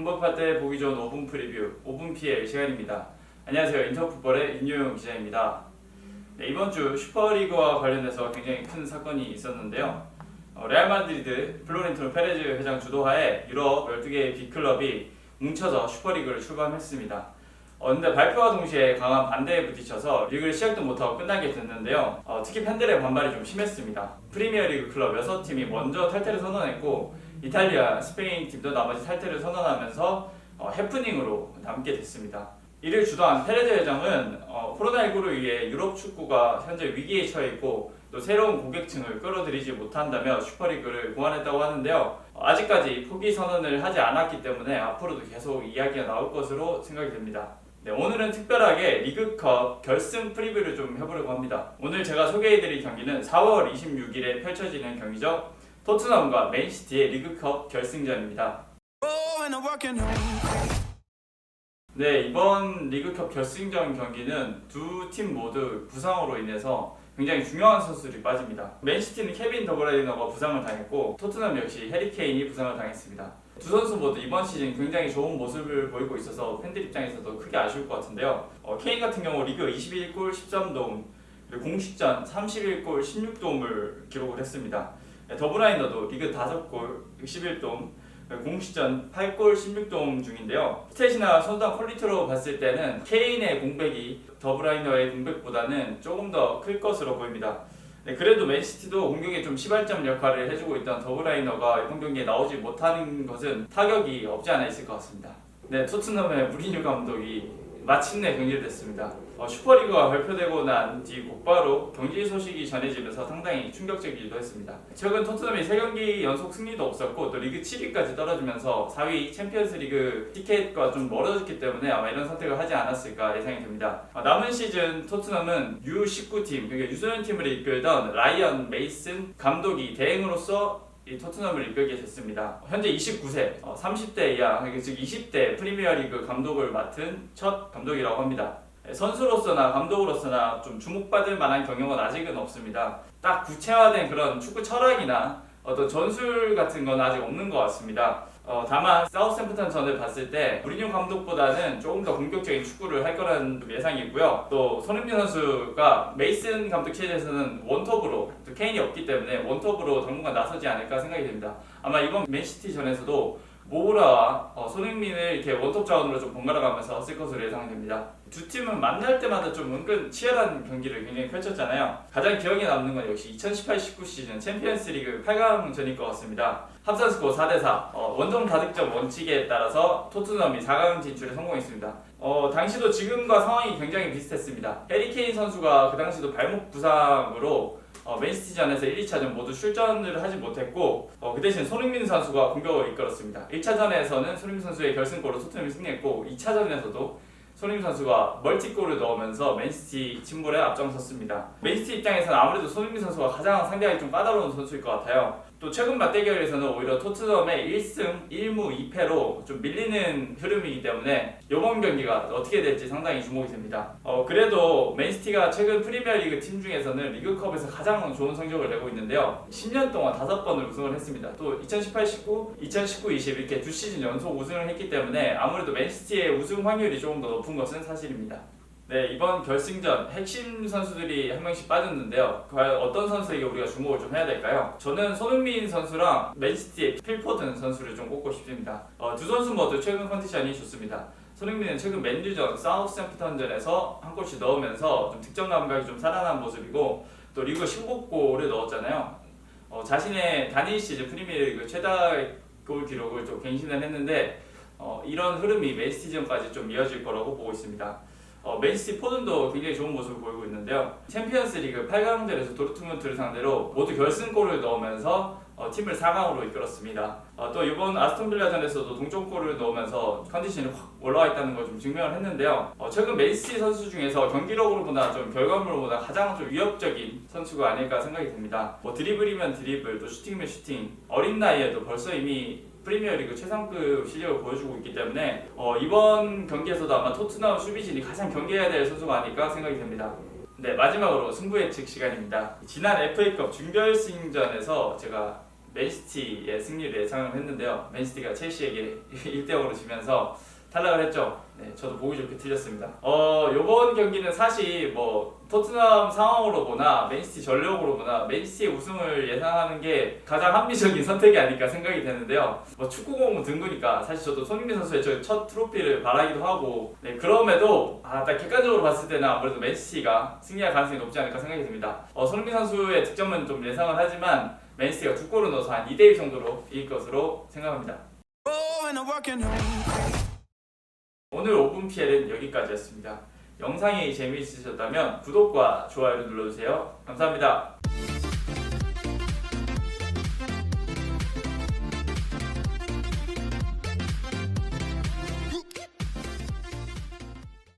한번팔 때 보기 좋은 5분 프리뷰, 5분 PL 시간입니다. 안녕하세요. 인터풋볼의 임요용 기자입니다. 네, 이번 주 슈퍼리그와 관련해서 굉장히 큰 사건이 있었는데요. 어, 레알 마드리드 플로렌티노 페레즈 회장 주도하에 유럽 12개의 빅클럽이 뭉쳐서 슈퍼리그를 출범했습니다. 어, 근데 발표와 동시에 강한 반대에 부딪혀서 리그를 시작도 못하고 끝나게 됐는데요. 어, 특히 팬들의 반발이 좀 심했습니다. 프리미어리그 클럽 6팀이 먼저 탈퇴를 선언했고 이탈리아, 스페인 팀도 나머지 탈퇴를 선언하면서 어, 해프닝으로 남게 됐습니다. 이를 주도한 페레즈 회장은 어, 코로나19로 인해 유럽 축구가 현재 위기에 처해 있고 또 새로운 고객층을 끌어들이지 못한다며 슈퍼리그를 고안했다고 하는데요. 어, 아직까지 포기 선언을 하지 않았기 때문에 앞으로도 계속 이야기가 나올 것으로 생각이 됩니다. 네, 오늘은 특별하게 리그컵 결승 프리뷰를 좀 해보려고 합니다. 오늘 제가 소개해드릴 경기는 4월 26일에 펼쳐지는 경기죠. 토트넘과 맨시티의 리그컵 결승전입니다. 네, 이번 리그컵 결승전 경기는 두 팀 모두 부상으로 인해서 굉장히 중요한 선수들이 빠집니다. 맨시티는 케빈 더브라이너가 부상을 당했고 토트넘 역시 해리 케인이 부상을 당했습니다. 두 선수 모두 이번 시즌 굉장히 좋은 모습을 보이고 있어서 팬들 입장에서도 크게 아쉬울 것 같은데요. 어, 케인 같은 경우 리그 21골 13도움 그리고 공식전 31골 16도움을 기록을 했습니다. 네, 더브라이너도 리그 5골 11도움 공식전 8골 16도움 중인데요. 스탯이나 선수단 퀄리티로 봤을 때는 케인의 공백이 더브라이너의 공백보다는 조금 더 클 것으로 보입니다. 네, 그래도 맨시티도 공격에 좀 시발점 역할을 해주고 있던 더브라이너가 이번 경기에 나오지 못하는 것은 타격이 없지 않아 있을 것 같습니다. 네, 토트넘의 무리뉴 감독이 마침내 경질됐습니다. 어, 슈퍼리그가 발표되고 난 뒤 곧바로 경질 소식이 전해지면서 상당히 충격적이기도 했습니다. 최근 토트넘이 3경기 연속 승리도 없었고 또 리그 7위까지 떨어지면서 4위 챔피언스리그 티켓과 좀 멀어졌기 때문에 아마 이런 선택을 하지 않았을까 예상이 됩니다. 어, 남은 시즌 토트넘은 U19팀, 그러니까 유소년 팀을 이끌던 라이언 메이슨 감독이 대행으로서 이 토트넘을 이끌게 됐습니다. 현재 29세, 30대 이하, 그러니까 즉 20대 프리미어리그 감독을 맡은 첫 감독이라고 합니다. 선수로서나 감독으로서나 좀 주목받을 만한 경영은 아직은 없습니다. 딱 구체화된 그런 축구 철학이나 어떤 전술 같은 건 아직 없는 것 같습니다. 어, 다만 사우스햄프턴 전을 봤을 때 무리뉴 감독보다는 조금 더 공격적인 축구를 할 거라는 예상이고요. 또 손흥민 선수가 메이슨 감독 체제에서는 원톱으로 또 케인이 없기 때문에 원톱으로 당분간 나서지 않을까 생각이 됩니다. 아마 이번 맨시티 전에서도 모우라와 어, 손흥민을 이렇게 원톱 자원으로 좀 번갈아 가면서 쓸 것으로 예상됩니다. 두 팀은 만날 때마다 좀 은근 치열한 경기를 굉장히 펼쳤잖아요. 가장 기억에 남는 건 역시 2018-19 시즌 챔피언스 리그 8강전일 것 같습니다. 합산 스코어 4대4 어, 원정 다득점 원칙에 따라서 토트넘이 4강 진출에 성공했습니다. 어, 당시도 지금과 상황이 굉장히 비슷했습니다. 해리 케인 선수가 그 당시도 발목 부상으로 어, 맨시티전에서 1, 2차전 모두 출전을 하지 못했고 어, 그 대신 손흥민 선수가 공격을 이끌었습니다. 1차전에서는 손흥민 선수의 결승골로 토트넘이 승리했고 2차전에서도 손흥민 선수가 멀티골을 넣으면서 맨시티 침몰에 앞장섰습니다. 맨시티 입장에서는 아무래도 손흥민 선수가 가장 상대하기 좀 까다로운 선수일 것 같아요. 또 최근 맞대결에서는 오히려 토트넘의 1승 1무 2패로 좀 밀리는 흐름이기 때문에 이번 경기가 어떻게 될지 상당히 주목이 됩니다. 어, 그래도 맨시티가 최근 프리미어리그 팀 중에서는 리그컵에서 가장 좋은 성적을 내고 있는데요. 10년 동안 5번을 우승을 했습니다. 또 2018-19, 2019-20 이렇게 두 시즌 연속 우승을 했기 때문에 아무래도 맨시티의 우승 확률이 조금 더 높은 것은 사실입니다. 네, 이번 결승전 핵심 선수들이 한 명씩 빠졌는데요. 과연 어떤 선수에게 우리가 주목을 좀 해야 될까요? 저는 손흥민 선수랑 맨시티의 필포든 선수를 좀 꼽고 싶습니다. 어, 두 선수 모두 최근 컨디션이 좋습니다. 손흥민은 최근 맨유전, 사우스햄프턴전에서 한 골씩 넣으면서 좀 득점 감각이 좀 살아난 모습이고 또 리그 15골을 넣었잖아요. 어, 자신의 단일 시즌 프리미어리그 최다 골 기록을 좀 갱신을 했는데 어, 이런 흐름이 맨시티전까지 좀 이어질 거라고 보고 있습니다. 어, 맨시티 포든도 굉장히 좋은 모습을 보이고 있는데요. 챔피언스 리그 8강전에서 도르트문트를 상대로 모두 결승골을 넣으면서 어, 팀을 4강으로 이끌었습니다. 어, 또 이번 아스톤빌라전에서도 동점골을 넣으면서 컨디션이 확 올라와 있다는 걸 좀 증명을 했는데요. 어, 최근 맨시티 선수 중에서 경기력으로보다 좀 결과물로보다 가장 좀 위협적인 선수가 아닐까 생각이 듭니다. 뭐 드리블이면 드리블, 또 슈팅이면 슈팅. 어린 나이에도 벌써 이미 프리미어리그 최상급 실력을 보여주고 있기 때문에 어, 이번 경기에서도 아마 토트넘 수비진이 가장 경계해야 될 선수가 아닐까 생각이 됩니다. 네 마지막으로 승부 예측 시간입니다. 지난 FA컵 준결승전에서 제가 맨시티의 승리를 예상을 했는데요. 맨시티가 첼시에게 1대 0으로 지면서 탈락을 했죠. 네, 저도 보기 좋게 틀렸습니다. 어, 요번 경기는 사실 뭐 토트넘 상황으로 보나 맨시티 전력으로 보나 맨시티의 우승을 예상하는 게 가장 합리적인 선택이 아닐까 생각이 되는데요. 뭐 축구공은 등구니까 사실 저도 손흥민 선수의 저첫 트로피를 바라기도 하고 네, 그럼에도 아, 딱 객관적으로 봤을 때는 아무래도 맨시티가 승리할 가능성이 높지 않을까 생각이 듭니다. 어, 손흥민 선수의 득점은 좀 예상을 하지만 맨시티가 두 골을 넣어서 한 2대1 정도로 이길 것으로 생각합니다. 오늘 5분 PL은 여기까지였습니다. 영상이 재미있으셨다면 구독과 좋아요를 눌러주세요. 감사합니다.